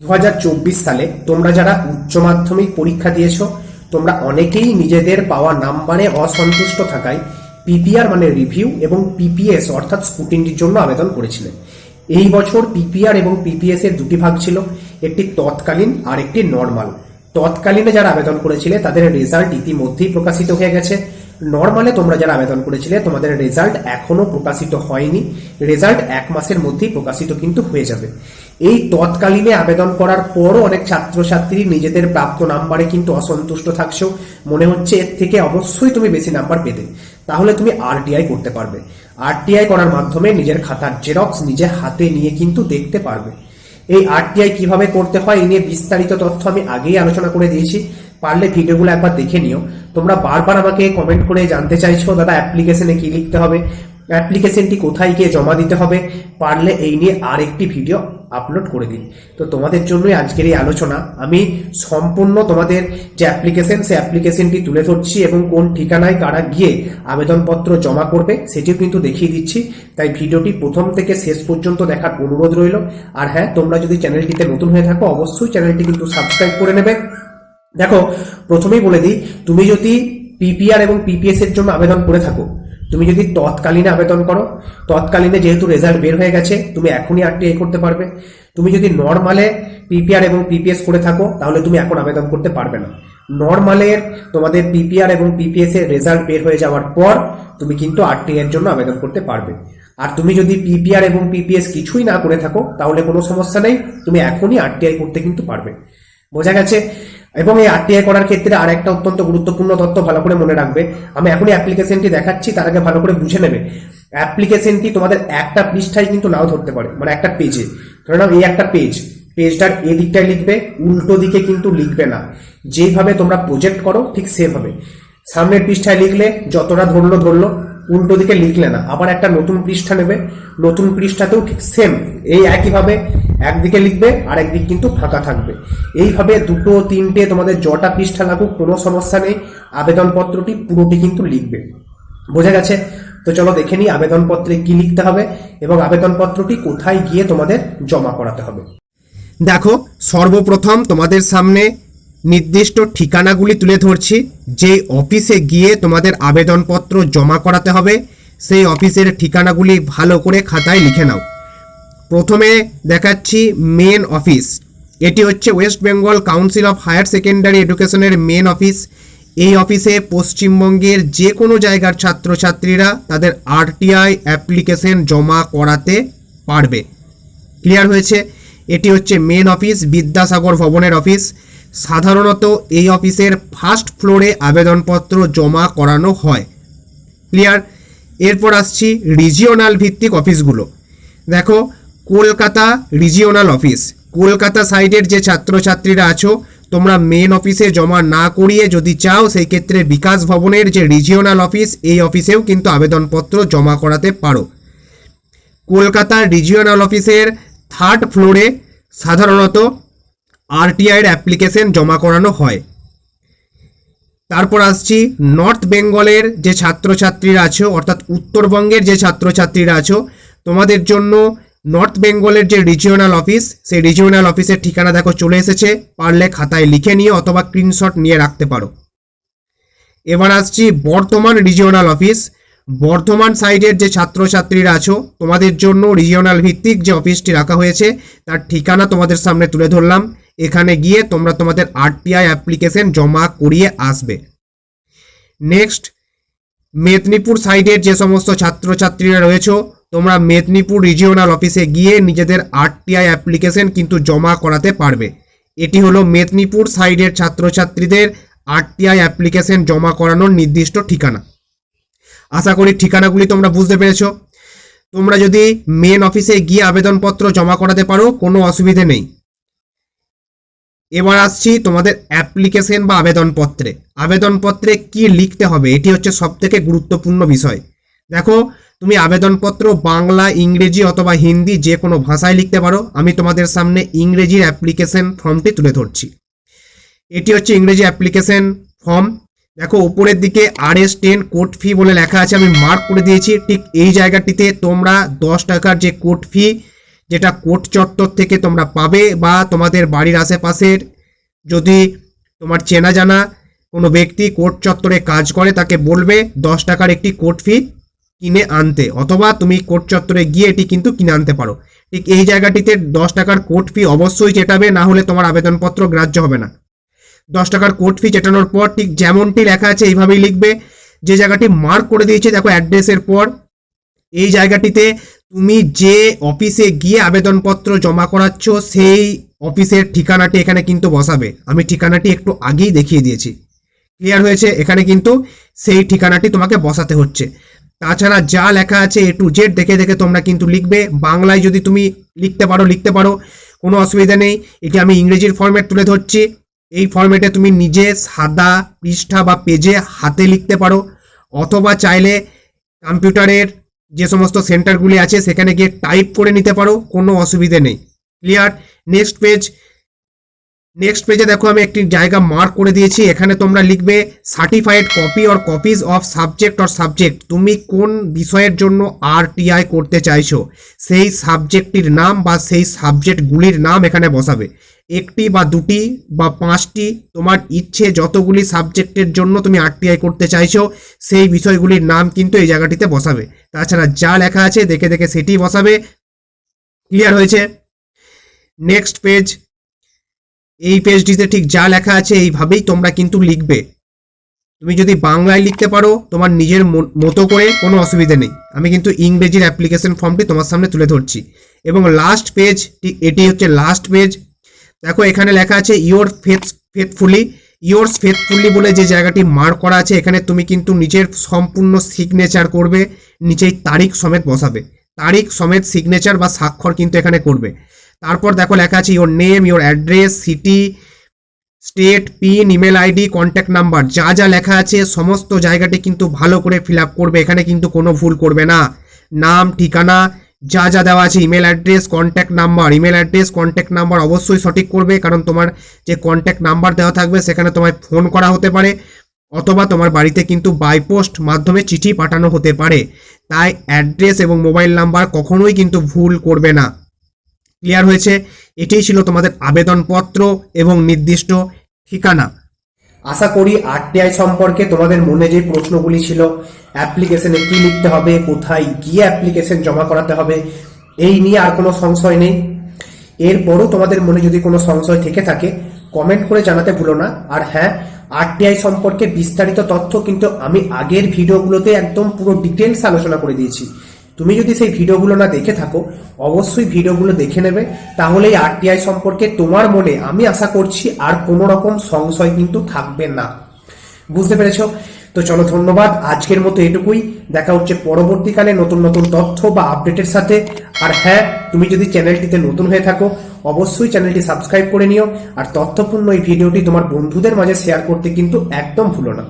দু হাজার চব্বিশ সালে তোমরা যারা উচ্চ মাধ্যমিক পরীক্ষা দিয়েছ, তোমরা অনেকেই নিজেদের পাওয়া নাম্বারে অসন্তুষ্ট থাকায় পিপিআর মানে রিভিউ এবং পিপিএস অর্থাৎ স্কুটিনির জন্য আবেদন করেছিলেন এই বছর পিপিআর এবং পিপিএস এর দুটি ভাগ ছিল, একটি তৎকালীন আর একটি নর্মাল। তৎকালীনে যারা আবেদন করেছিলে, তাদের রেজাল্ট ইতিমধ্যেই প্রকাশিত হয়ে গেছে। নর্মালে তোমরা যারা আবেদন করেছিলে, তোমাদের রেজাল্ট এখনও প্রকাশিত হয়নি। রেজাল্ট এক মাসের মধ্যেই প্রকাশিত কিন্তু হয়ে যাবে। এই তৎকালীনে আবেদন করার পরও অনেক ছাত্রছাত্রী নিজেদের প্রাপ্ত নাম্বারে কিন্তু অসন্তুষ্ট থাকছো। মনে হচ্ছে এর থেকে অবশ্যই তুমি বেশি নাম্বার পেতে। তাহলে তুমি আরটিআই করতে পারবে। আরটিআই করার মাধ্যমে নিজের খাতার জেরক্স নিজে হাতে নিয়ে কিন্তু দেখতে পারবে। এই আরটিআই কীভাবে করতে হয় এই নিয়ে বিস্তারিত তথ্য আমি আগেই আলোচনা করে দিয়েছি। পারলে ভিডিওগুলো একবার দেখে নিও। তোমরা বারবার আমাকে কমেন্ট করে জানতে চাইছো, দাদা অ্যাপ্লিকেশনে কি লিখতে হবে? অ্যাপ্লিকেশনটি কোথায় গিয়ে জমা দিতে হবে পারলে এই নিয়ে আরেকটি ভিডিও আপলোড করে দিন। তো তোমাদের জন্যই আজকের এই আলোচনা। আমি সম্পূর্ণ তোমাদের যে অ্যাপ্লিকেশন, সেই অ্যাপ্লিকেশনটি তুলে ধরছি এবং কোন ঠিকানায় কারা গিয়ে আবেদনপত্র জমা করবে সেটিও কিন্তু দেখিয়ে দিচ্ছি। তাই ভিডিওটি প্রথম থেকে শেষ পর্যন্ত দেখার অনুরোধ রইল। আর হ্যাঁ তোমরা যদি চ্যানেলটিতে নতুন হয়ে থাকো, অবশ্যই চ্যানেলটি কিন্তু সাবস্ক্রাইব করে নেবে। দেখো, প্রথমেই বলে দিই, তুমি যদি পিপিআর এবং পিপিএস এর জন্য আবেদন করে থাকো তুমি যদি তৎকালীনে আবেদন করো, তৎকালীনে যেহেতু রেজাল্ট বের হয়ে গেছে, তুমি এখনই আরটিআই করতে পারবে। তুমি যদি নর্মালে পিপিআর এবং পিপিএস করে থাকো, তাহলে তুমি এখন আবেদন করতে পারবে না। নর্মালের তোমাদের পিপিআর এবং পিপিএস এর রেজাল্ট বের হয়ে যাওয়ার পর, তুমি কিন্তু আরটিআই এর জন্য আবেদন করতে পারবে। আর তুমি যদি পিপিআর এবং পিপিএস কিছুই না করে থাকো, তাহলে কোনো সমস্যা নেই, তুমি এখনই আরটিআই করতে কিন্তু পারবে। বোঝা গেছে? এবং এই আরটিআই করার ক্ষেত্রে আর একটা অত্যন্ত গুরুত্বপূর্ণ তথ্য ভালো করে মনে রাখবে। আমি এখনই অ্যাপ্লিকেশনটি দেখাচ্ছি, তার আগে ভালো করে বুঝে নেবে। অ্যাপ্লিকেশনটি তোমাদের একটা পৃষ্ঠায় কিন্তু নাও ধরতে পারে মানে একটা পেজে ধরে নাও এই একটা পেজ পেজটার এদিকটায় লিখবে, উল্টো দিকে কিন্তু লিখবে না। যেভাবে তোমরা প্রজেক্ট করো, ঠিক সেভাবে। সামনের পৃষ্ঠায় লিখলে যতটা ধরলো ধরলো, উল্টো দিকে লিখলে না। আবার একটা নতুন পৃষ্ঠা নেবে। নতুন পৃষ্ঠাতেও ঠিক সেম এই একইভাবে একদিকে লিখবে আর একদিক কিন্তু ফাঁকা থাকবে। এইভাবে দুটো তিনটে তোমাদের জটা পৃষ্ঠা লাগুক, কোনো সমস্যা নেই। আবেদনপত্রটি পুরোটি কিন্তু লিখবে। বোঝা গেছে? তো চলো দেখে নিই আবেদনপত্রে কি লিখতে হবে এবং আবেদনপত্রটি কোথায় গিয়ে তোমাদের জমা করাতে হবে। দেখো, সর্বপ্রথম তোমাদের সামনে নির্দিষ্ট ঠিকানাগুলি তুলে ধরছি। যে অফিসে গিয়ে তোমাদের আবেদনপত্র জমা করাতে হবে, সেই অফিসের ঠিকানাগুলি ভালো করে খাতায় লিখে নাও। প্রথমে দেখাচ্ছি মেন অফিস এটি হচ্ছে West Bengal council of higher secondary এডুকেশনের মেন অফিস এই অফিসে পশ্চিমবঙ্গের যে কোনো জায়গার ছাত্রছাত্রীরা তাদের আরটিআই অ্যাপ্লিকেশন জমা করাতে পারবে। ক্লিয়ার হয়েছে? এটি হচ্ছে মেন অফিস বিদ্যাসাগর ভবনের অফিস সাধারণত এই অফিসের ফার্স্ট ফ্লোরে আবেদনপত্র জমা করানো হয়। ক্লিয়ার এরপর আসছি রিজিওনাল ভিত্তিক অফিসগুলো দেখো কলকাতা রিজিওনাল অফিস কলকাতা সাইডের যে ছাত্রছাত্রীরা আছো, তোমরা মেন অফিসে জমা না করিয়ে যদি চাও, সেই ক্ষেত্রে বিকাশ ভবনের যে রিজিওনাল অফিস এই অফিসেও কিন্তু আবেদনপত্র জমা করাতে পারো। কলকাতার রিজিওনাল অফিসের থার্ড ফ্লোরে সাধারণত আরটিআইয়ের অ্যাপ্লিকেশন জমা করানো হয়। তারপর আসছি নর্থ বেঙ্গলের যে ছাত্রছাত্রীরা আছো, অর্থাৎ উত্তরবঙ্গের যে ছাত্রছাত্রীরা আছো, তোমাদের জন্য নর্থ বেঙ্গলের যে রিজিওনাল অফিস সেই রিজিওনাল অফিসের ঠিকানা দেখো চলে এসেছে। পারলে খাতায় লিখে নিয়ে অথবা স্ক্রিনশট নিয়ে রাখতে পারো। এবার আসছি বর্তমান রিজিওনাল অফিস বর্ধমান সাইডের যে ছাত্রছাত্রীরা আছো, তোমাদের জন্য রিজিওনাল ভিত্তিক যে অফিসটি রাখা হয়েছে, তার ঠিকানা তোমাদের সামনে তুলে ধরলাম। এখানে গিয়ে তোমরা তোমাদের আরটিআই অ্যাপ্লিকেশন জমা করিয়ে আসবে। নেক্সট মেদিনীপুর সাইডের যে সমস্ত ছাত্রছাত্রীরা রয়েছে তোমরা মেদিনীপুর রিজিওনাল অফিসে গিয়ে নিজেদের আরটিআই অ্যাপ্লিকেশন কিন্তু জমা করাতে পারবে। এটি হলো মেদিনীপুর সাইডের ছাত্রছাত্রীদের আরটিআই অ্যাপ্লিকেশন জমা করানোর নির্দিষ্ট ঠিকানা। আশা করি ঠিকানাগুলি তোমরা বুঝতে পেরেছ। তোমরা যদি মেন অফিসে গিয়ে আবেদনপত্র জমা করাতে পারো, কোনো অসুবিধে নেই। এবার আসছি তোমাদের অ্যাপ্লিকেশন বা আবেদনপত্রে। আবেদনপত্রে কি লিখতে হবে, এটি হচ্ছে সবথেকে গুরুত্বপূর্ণ বিষয়। দেখো তুমি আবেদনপত্র বাংলা, ইংরেজি অথবা হিন্দি যে কোনো ভাষায় লিখতে পারো। আমি তোমাদের সামনে ইংরেজির অ্যাপ্লিকেশন ফর্মটি তুলে ধরছি। এটি হচ্ছে ইংরেজি অ্যাপ্লিকেশন ফর্ম। দেখো, উপরের দিকে R S ten court fee বলে লেখা আছে, আমি মার্ক করে দিয়েছি। ঠিক এই জায়গাটিতে তোমরা দশ টাকার যে কোর্ট ফি, যেটা কোর্ট চত্বর থেকে তোমরা পাবে বা তোমাদের বাড়ির আশেপাশের যদি তোমার চেনা জানা কোনো ব্যক্তি কোর্ট চত্বরে কাজ করে, তাকে বলবে দশ টাকার একটি কোর্ট ফি। কিনে আনতে, অথবা তুমি কোর্ট চত্বরে গিয়ে এটি কিন্তু কিনে আনতে পারো। ঠিক এই জায়গাটিতে দশ টাকার কোর্ট ফি অবশ্যই চেটাবে, না হলে তোমার আবেদনপত্র গ্রাহ্য হবে না। দশ টাকার কোর্ট ফি চেটানোর পর ঠিক যেমনটি লেখা আছে এইভাবেই লিখবে। যে জায়গাটি মার্ক করে দিয়েছে, দেখো অ্যাড্রেসের পর। এই জায়গাটিতে তুমি যে অফিসে গিয়ে আবেদনপত্র জমা করাচ্ছ, সেই অফিসের ঠিকানাটি এখানে কিন্তু বসাবে। আমি ঠিকানাটি একটু আগেই দেখিয়ে দিয়েছি। ক্লিয়ার হয়েছে? এখানে কিন্তু সেই ঠিকানাটি তোমাকে বসাতে হচ্ছে। তাছাড়া যা লেখা আছে এ টু জেড দেখে দেখে তোমরা কিন্তু লিখবে। বাংলায় যদি তুমি লিখতে পারো লিখতে পারো, কোনো অসুবিধা নেই। এটি আমি ইংরেজির ফরম্যাট তুলে ধরছি। এই ফরম্যাটে তুমি নিজে সাদা পৃষ্ঠা বা পেজে হাতে লিখতে পারো। অথবা চাইলে কম্পিউটারের যে সমস্ত সেন্টারগুলি আছে, সেখানে গিয়ে টাইপ করে নিতে পারো। কোনো অসুবিধে নেই। ক্লিয়ার নেক্সট পেজ নেক্সট পেজে দেখো আমি একটি জায়গা মার্ক করে দিয়েছি। এখানে তোমরা লিখবে certified copy or copies of subject or subject তুমি কোন বিষয়ের জন্য আরটিআই করতে চাইছো? সেই সাবজেক্টটির নাম বা সেই সাবজেক্টগুলির নাম এখানে বসাবে। একটি বা দুটি বা পাঁচটি, তোমার ইচ্ছে যতগুলি সাবজেক্টের জন্য তুমি আরটিআই করতে চাইছো, সেই বিষয়গুলির নাম কিন্তু এই জায়গাটিতে বসাবে। তাছাড়া যা লেখা আছে দেখে দেখে সেটি বসাবে। ক্লিয়ার হয়েছে? নেক্সট পেজ এই পেজটিতে ঠিক যা লেখা আছে এইভাবেই তোমরা কিন্তু লিখবে। তুমি যদি বাংলায় লিখতে পারো, তোমার নিজের মতো করে কোনো অসুবিধে নেই। আমি কিন্তু ইংরেজির অ্যাপ্লিকেশন ফর্মটি তোমার সামনে তুলে ধরছি। এবং লাস্ট পেজ এটি হচ্ছে লাস্ট পেজ দেখো, এখানে লেখা আছে your faith faithfully yours faithfully বলে যে জায়গাটি মার্ক করা আছে, এখানে তুমি কিন্তু নিজের সম্পূর্ণ সিগনেচার করবে নিচেই তারিখ সমেত বসাবে। তারিখ সমেত সিগনেচার বা স্বাক্ষর কিন্তু এখানে করবে। তারপর দেখো লেখা আছে your name your address city state pin email ID contact number যা যা লেখা আছে সমস্ত জায়গাটি কিন্তু ভালো করে ফিল আপ করবে, এখানে কিন্তু কোনো ভুল করবে না। নাম, ঠিকানা, যা যা দেওয়া আছে email address contact number email address contact number অবশ্যই সঠিক করবে, কারণ তোমার যে কন্ট্যাক্ট নাম্বার দেওয়া থাকবে, সেখানে তোমায় ফোন করা হতে পারে, অথবা তোমার বাড়িতে কিন্তু বাই পোস্ট মাধ্যমে চিঠি পাঠানো হতে পারে। তাই অ্যাড্রেস এবং মোবাইল নাম্বার কখনোই কিন্তু ভুল করবে না। ক্লিয়ার হয়েছে। এটাই ছিল তোমাদের আবেদনপত্র এবং নির্দিষ্ট ঠিকানা। আশা করি আরটিআই সম্পর্কে তোমাদের মনে যে প্রশ্নগুলি ছিল অ্যাপ্লিকেশনে কি লিখতে হবে, কোথায় গিয়ে অ্যাপ্লিকেশন জমা করাতে হবে, এই নিয়ে আর কোনো সংশয় নেই। এরপরও তোমাদের মনে যদি কোনো সংশয় থেকে থাকে কমেন্ট করে জানাতে ভুলো না। আর হ্যাঁ আরটিআই সম্পর্কে বিস্তারিত তথ্য কিন্তু আমি আগের ভিডিওগুলোতে একদম পুরো ডিটেলস আলোচনা করে দিয়েছি। তুমি যদি সেই ভিডিওগুলো না দেখে থাকো, অবশ্যই ভিডিওগুলো দেখে নেবে। তাহলে এই আরটিআই সম্পর্কে তোমার মনে আমি আশা করছি আর কোনো রকম সংশয় কিন্তু থাকবে না। বুঝতে পেরেছ? তো চলো ধন্যবাদ। আজকের মতো এটুকুই। দেখা হচ্ছে পরবর্তীকালে নতুন নতুন তথ্য বা আপডেটের সাথে। আর হ্যাঁ তুমি যদি চ্যানেলটিতে নতুন হয়ে থাকো, অবশ্যই চ্যানেলটি সাবস্ক্রাইব করে নিও। আর তথ্যপূর্ণ এই ভিডিওটি তোমার বন্ধুদের মাঝে শেয়ার করতে কিন্তু একদম ভুলো না।